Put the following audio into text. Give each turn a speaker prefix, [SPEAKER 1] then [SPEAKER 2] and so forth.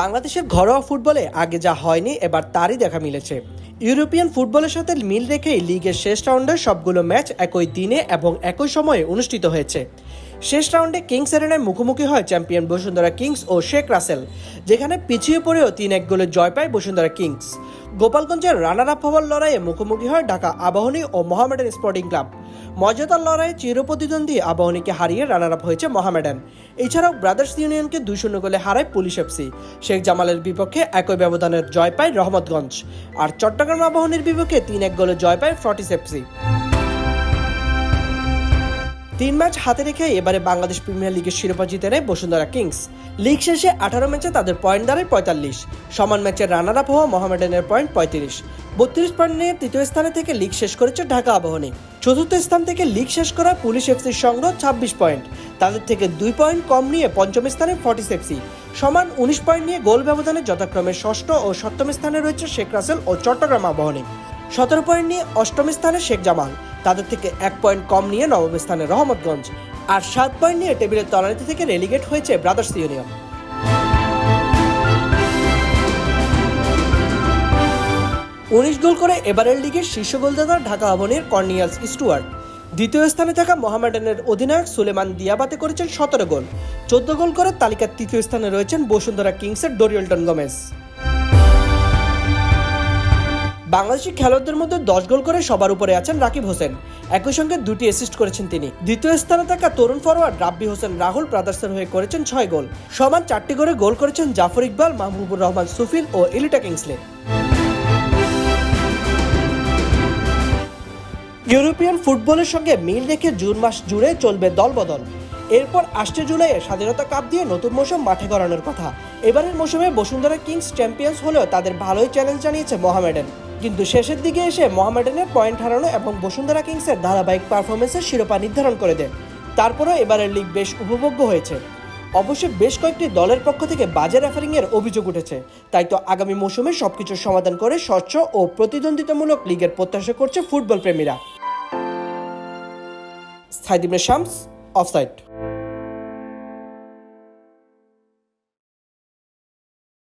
[SPEAKER 1] বাংলাদেশের ঘরোয়া ফুটবলে আগে যা হয়নি, এবার তারই দেখা মিলেছে। ইউরোপিয়ান ফুটবলের সাথে মিল রেখেই লিগের শেষ রাউন্ডের সবগুলো ম্যাচ একই দিনে এবং একই সময়ে অনুষ্ঠিত হয়েছে। শেষ রাউন্ডে কিংস এরেনায় মুখোমুখি হয় চ্যাম্পিয়ন বসুন্ধরা কিংস ও শেখ রাসেল, যেখানে পিছিয়ে পড়েও তিন এক গোলে জয় পায় বসুন্ধরা কিংস। গোপালগঞ্জের রানার আপ হওয়ার লড়াইয়ে মুখোমুখি হয় ঢাকা আবাহনী ও মোহামেডান স্পোর্টিং ক্লাব। মর্যাদার লড়াইয়ে চিরপ্রতিদ্বন্দ্বী আবাহনীকে হারিয়ে রানার আপ হয়েছে মোহামেডান। এছাড়াও ব্রাদার্স ইউনিয়নকে দুই শূন্য গোলে হারায় পুলিশ এফসি। শেখ জামালের বিপক্ষে একই ব্যবধানের জয় পায় রহমতগঞ্জ। আর চট্টগ্রাম আবাহনীর বিপক্ষে তিন এক গোলে জয় পায় ফ্রটিস এফসি। তিন ম্যাচ হাতে রেখে এবারে বাংলাদেশ প্রিমিয়ার লিগের শিরোপা জিতে নেয় বসুন্ধরা কিংস। লিগ শেষে আঠারো ম্যাচে তাদের পয়েন্ট দাঁড়ায় পঁয়তাল্লিশ। সমান ম্যাচে রানার আপ হওয়া মোহামেডানের পয়েন্ট পঁয়ত্রিশ। বত্রিশ পয়েন্ট নিয়ে তৃতীয় স্থানে থেকে লিগ শেষ করেছে ঢাকা আবাহনী। চতুর্থ স্থান থেকে লিগ শেষ করা পুলিশ এফসির সংগ্রহ ছাব্বিশ পয়েন্ট। তাদের থেকে দুই পয়েন্ট কম নিয়ে পঞ্চম স্থানে ফর্টিস এফসি। সমান উনিশ পয়েন্ট নিয়ে গোল ব্যবধানে যথাক্রমে ষষ্ঠ ও সপ্তম স্থানে রয়েছে শেখ রাসেল ও চট্টগ্রাম আবাহনী। সতেরো পয়েন্ট নিয়ে অষ্টম স্থানে শেখ জামাল। তাদের থেকে এক পয়েন্ট কম নিয়ে নবম স্থানে রহমতগঞ্জ। আর সাত পয়েন্ট নিয়ে টেবিলের তলানিতে থেকে রেলিগেট হয়েছে ব্রাদার্স ইউনিয়ন উনিশ গোল করে এবারের লিগের শীর্ষ গোলদাতা ঢাকা আবাহনীর কর্নিয়ালস স্টুয়ার্ট। দ্বিতীয় স্থানে থাকা মোহামেডানের অধিনায়ক সুলেমান দিয়াবাতে করেছেন সতেরো গোল। চোদ্দ গোল করে তালিকার তৃতীয় স্থানে রয়েছেন বসুন্ধরা কিংসের ডোরিয়েলটন গমেজ। বাংলাদেশি খেলোয়াড়দের মধ্যে দশ গোল করে সবার উপরে আছেন রাকিব হোসেন। একই সঙ্গে দুটি অ্যাসিস্ট করেছেন তিনি। দ্বিতীয় স্থানে থাকা তরুণ ফরোয়ার্ড রাব্বি হোসেন রাহুল ব্রাদার্সের হয়ে করেছেন ছয় গোল। সমান চারটি করে গোল করেছেন জাফর ইকবাল, মাহবুবুর রহমান সুফিল ও ইলিটা কিংসলে। ইউরোপিয়ান ফুটবলের সঙ্গে মিল রেখে জুন মাস জুড়ে চলবে দলবদল। এরপর আসছে জুলাইয়ে স্বাধীনতা কাপ দিয়ে নতুন মৌসুম মাঠে গড়ানোর কথা। এবারের মৌসুমে বসুন্ধরা কিংস চ্যাম্পিয়ন্স হলেও তাদের ভালোই চ্যালেঞ্জ জানিয়েছে মোহামেডান। কিন্তু শেষের দিকে এসে মোহামেডানের পয়েন্ট হারানো এবং বসুন্ধরা কিংসের ধারাবাহিক পারফরমেন্সের শিরোপা নির্ধারণ করে দেয় তারপরও এবারের লিগ বেশ উপভোগ্য হয়েছে। অবশ্য বেশ কয়েকটি দলের পক্ষ থেকে বাজে রেফারিং এর অভিযোগ উঠেছে। তাই তো আগামী মৌসুমে সবকিছুর সমাধান করে স্বচ্ছ ও প্রতিদ্বন্দ্বিতামূলক লিগের প্রত্যাশা করছে ফুটবল প্রেমীরা। সাইদিমের শামস অফসাইড।